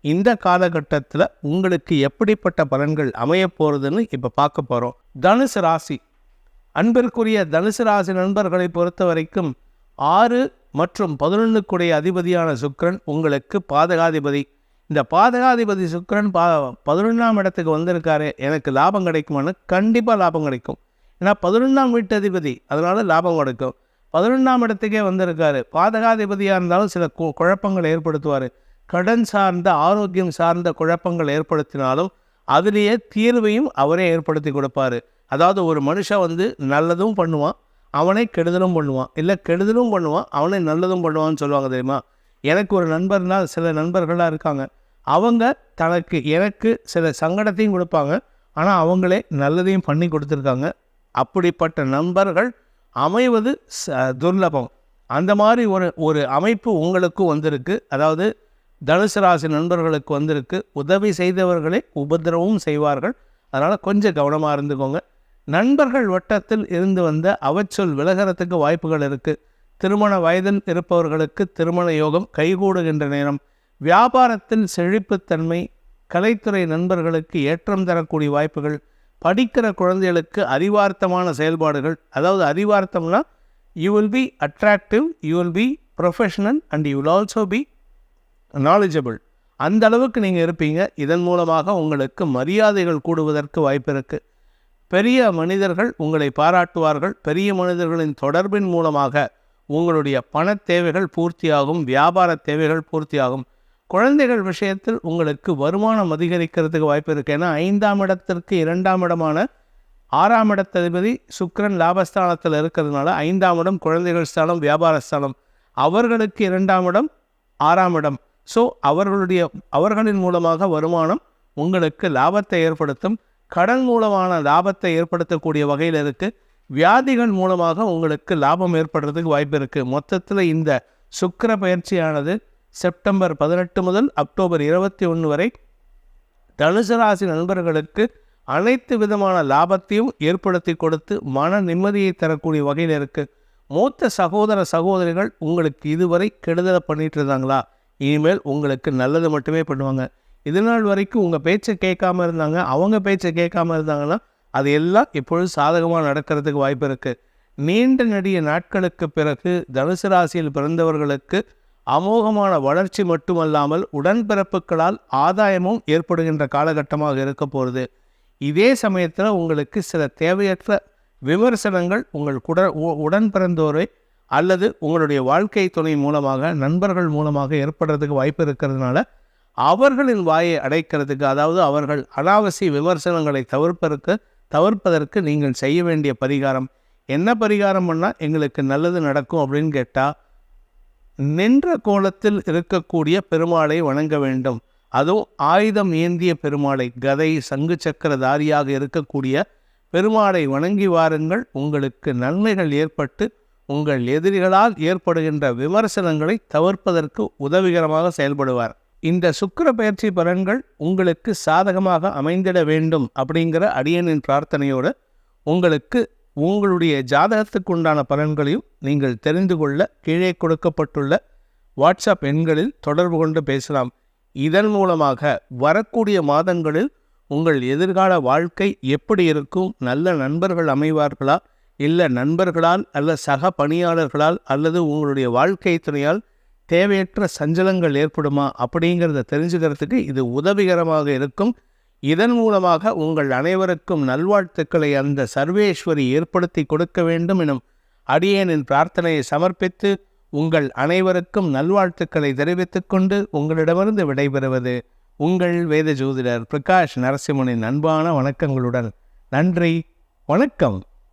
இந்த காலகட்டத்தில் உங்களுக்கு எப்படிப்பட்ட பலன்கள் அமைய போகிறதுன்னு இப்போ பார்க்க போகிறோம் தனுசு ராசி. அன்பிற்குரிய தனுசு ராசி நண்பர்களை பொறுத்த வரைக்கும் ஆறு மற்றும் பதினொன்றுக்குடைய அதிபதியான சுக்கரன் உங்களுக்கு பாதகாதிபதி. இந்த பாதகாதிபதி சுக்கிரன் பா பதினொன்றாம் இடத்துக்கு வந்திருக்காரு. எனக்கு லாபம் கிடைக்குமானு கண்டிப்பாக லாபம் கிடைக்கும். ஏன்னா பதினொன்றாம் வீட்டு அதிபதி அதனால் லாபம் கிடைக்கும். பதினொன்றாம் இடத்துக்கே வந்திருக்காரு. பாதகாதிபதியாக இருந்தாலும் சில கு குழப்பங்களை ஏற்படுத்துவார். கடன் சார்ந்த ஆரோக்கியம் சார்ந்த குழப்பங்கள் ஏற்படுத்தினாலும் அதுலேயே தீர்வையும் அவரே ஏற்படுத்தி கொடுப்பாரு. அதாவது ஒரு மனுஷன் வந்து நல்லதும் பண்ணுவான் அவனை கெடுதலும் பண்ணுவான். இல்லை கெடுதலும் பண்ணுவான் அவனை நல்லதும் பண்ணுவான்னு சொல்லுவாங்க தெரியுமா? எனக்கு ஒரு நண்பர்னால் சில நண்பர்களாக இருக்காங்க. அவங்க தனக்கு எனக்கு சில சங்கடத்தையும் கொடுப்பாங்க. ஆனால் அவங்களே நல்லதையும் பண்ணி கொடுத்துருக்காங்க. அப்படிப்பட்ட நண்பர்கள் அமைவது ச துர்லபம். அந்த மாதிரி ஒரு ஒரு அமைப்பு உங்களுக்கும் வந்திருக்கு. அதாவது தனுசு ராசி நண்பர்களுக்கு வந்திருக்கு. உதவி செய்தவர்களே உபதிரவம் செய்வார்கள். அதனால் கொஞ்சம் கவனமாக இருந்துக்கோங்க. நண்பர்கள் வட்டத்தில் இருந்து வந்த அவச்சொல் விலகிறதுக்கு வாய்ப்புகள் இருக்குது திருமண வயதில் இருப்பவர்களுக்கு திருமண யோகம் கைகூடுகின்ற நேரம். வியாபாரத்தில் செழிப்புத்தன்மை கலைத்துறை நண்பர்களுக்கு ஏற்றம் தரக்கூடிய வாய்ப்புகள். படிக்கிற குழந்தைகளுக்கு அறிவார்த்தமான செயல்பாடுகள். அதாவது அறிவார்த்தம்னா you will be attractive you will be professional and you will also be knowledgeable அந்த அளவுக்கு நீங்கள் இருப்பீங்க. இதன் மூலமாக உங்களுக்கு மரியாதைகள் கூடுவதற்கு வாய்ப்பு இருக்குது பெரிய மனிதர்கள் உங்களை பாராட்டுவார்கள். பெரிய மனிதர்களின் தொடர்பின் மூலமாக உங்களுடைய பண தேவைகள் பூர்த்தியாகும். வியாபார தேவைகள் பூர்த்தியாகும். குழந்தைகள் விஷயத்தில் உங்களுக்கு வருமானம் அதிகரிக்கிறதுக்கு வாய்ப்பு இருக்குது ஏன்னா ஐந்தாம் இடத்திற்கு இரண்டாம் இடமான ஆறாம் இடத்ததிபதி சுக்கரன் லாபஸ்தானத்தில் இருக்கிறதுனால ஐந்தாம் இடம் குழந்தைகள் ஸ்தானம் வியாபார ஸ்தானம். அவர்களுக்கு இரண்டாம் இடம் ஆறாம் இடம். ஸோ அவர்களுடைய அவர்களின் மூலமாக வருமானம் உங்களுக்கு லாபத்தை ஏற்படுத்தும். கடன் மூலமான லாபத்தை ஏற்படுத்தக்கூடிய வகையில் இருக்குது வியாதிகள் மூலமாக உங்களுக்கு லாபம் ஏற்படுறதுக்கு வாய்ப்பு இருக்குது மொத்தத்தில் இந்த சுக்கிர பயிற்சியானது செப்டம்பர் பதினெட்டு முதல் அக்டோபர் இருபத்தி ஒன்று வரை தனுசு ராசி நண்பர்களுக்கு அனைத்து விதமான லாபத்தையும் ஏற்படுத்தி கொடுத்து மன நிம்மதியை தரக்கூடிய வகையில் இருக்குது மூத்த சகோதர சகோதரிகள் உங்களுக்கு இதுவரை கெடுதலை பண்ணிட்டு இருந்தாங்களா? இனிமேல் உங்களுக்கு நல்லது மட்டுமே பண்ணுவாங்க. இது நாள் வரைக்கும் உங்கள் பேச்சை கேட்காம இருந்தாங்க அவங்க பேச்சை கேட்காம இருந்தாங்கன்னா அது எல்லாம் இப்பொழுது சாதகமாக நடக்கிறதுக்கு வாய்ப்பு இருக்குது நீண்ட நெடிய நாட்களுக்கு பிறகு தனுசு ராசியில் பிறந்தவர்களுக்கு அமோகமான வளர்ச்சி மட்டுமல்லாமல் உடன்பிறப்புகளால் ஆதாயமும் ஏற்படுகின்ற காலகட்டமாக இருக்க போகிறது இதே சமயத்தில் உங்களுக்கு சில தேவையற்ற விமர்சனங்கள் உங்கள் குட உ- உடன் பிறந்தோரை அல்லது உங்களுடைய வாழ்க்கை துணை மூலமாக நண்பர்கள் மூலமாக ஏற்படுறதுக்கு வாய்ப்பு இருக்கிறதுனால அவர்களின் வாயை அடைக்கிறதுக்கு அதாவது அவர்கள் அனாவசிய விமர்சனங்களை தவிர்ப்பதற்கு தவிர்ப்பதற்கு நீங்கள் செய்ய வேண்டிய பரிகாரம். என்ன பரிகாரம் பண்ணால் எங்களுக்கு நல்லது நடக்கும் அப்படின்னு கேட்டால் நின்ற கோலத்தில் இருக்கக்கூடிய பெருமாளை வணங்க வேண்டும். அதுவும் ஆயுதம் ஏந்திய பெருமாளை கதை சங்கு சக்கரதாரியாக இருக்கக்கூடிய பெருமாளை வணங்கி வாருங்கள். உங்களுக்கு நன்மைகள் ஏற்பட்டு உங்கள் எதிரிகளால் ஏற்படுகின்ற விமர்சனங்களை தவிர்ப்பதற்கு உதவிகரமாக செயல்படுவார். இந்த சுக்கிர பயிற்சி பலன்கள் உங்களுக்கு சாதகமாக அமைந்திட வேண்டும் அப்படிங்கிற அடியனின் பிரார்த்தனையோடு உங்களுக்கு உங்களுடைய ஜாதகத்துக்கு உண்டான பலன்களையும் நீங்கள் தெரிந்து கொள்ள கீழே கொடுக்கப்பட்டுள்ள வாட்ஸ்அப் எண்களில் தொடர்பு கொண்டு பேசலாம். இதன் மூலமாக வரக்கூடிய மாதங்களில் உங்கள் எதிர்கால வாழ்க்கை எப்படி இருக்கும் நல்ல நண்பர்கள் அமைவார்களா இல்லை நண்பர்களால் அல்ல சக பணியாளர்களால் அல்லது உங்களுடைய வாழ்க்கை துணையால் தேவையற்ற சஞ்சலங்கள் ஏற்படுமா அப்படிங்கிறத தெரிஞ்சுக்கிறதுக்கு இது உதவிகரமாக இருக்கும். இதன் மூலமாக உங்கள் அனைவருக்கும் நல்வாழ்த்துக்களை அந்த சர்வேஸ்வரி ஏற்படுத்தி கொடுக்க வேண்டும் எனும் அடியேனின் பிரார்த்தனையை சமர்ப்பித்து உங்கள் அனைவருக்கும் நல்வாழ்த்துக்களை தெரிவித்துக் கொண்டு உங்களிடமிருந்து விடைபெறுவது உங்கள் வேத ஜோதிடர் பிரகாஷ் நரசிம்மனின் அன்பான வணக்கங்களுடன். நன்றி வணக்கம்.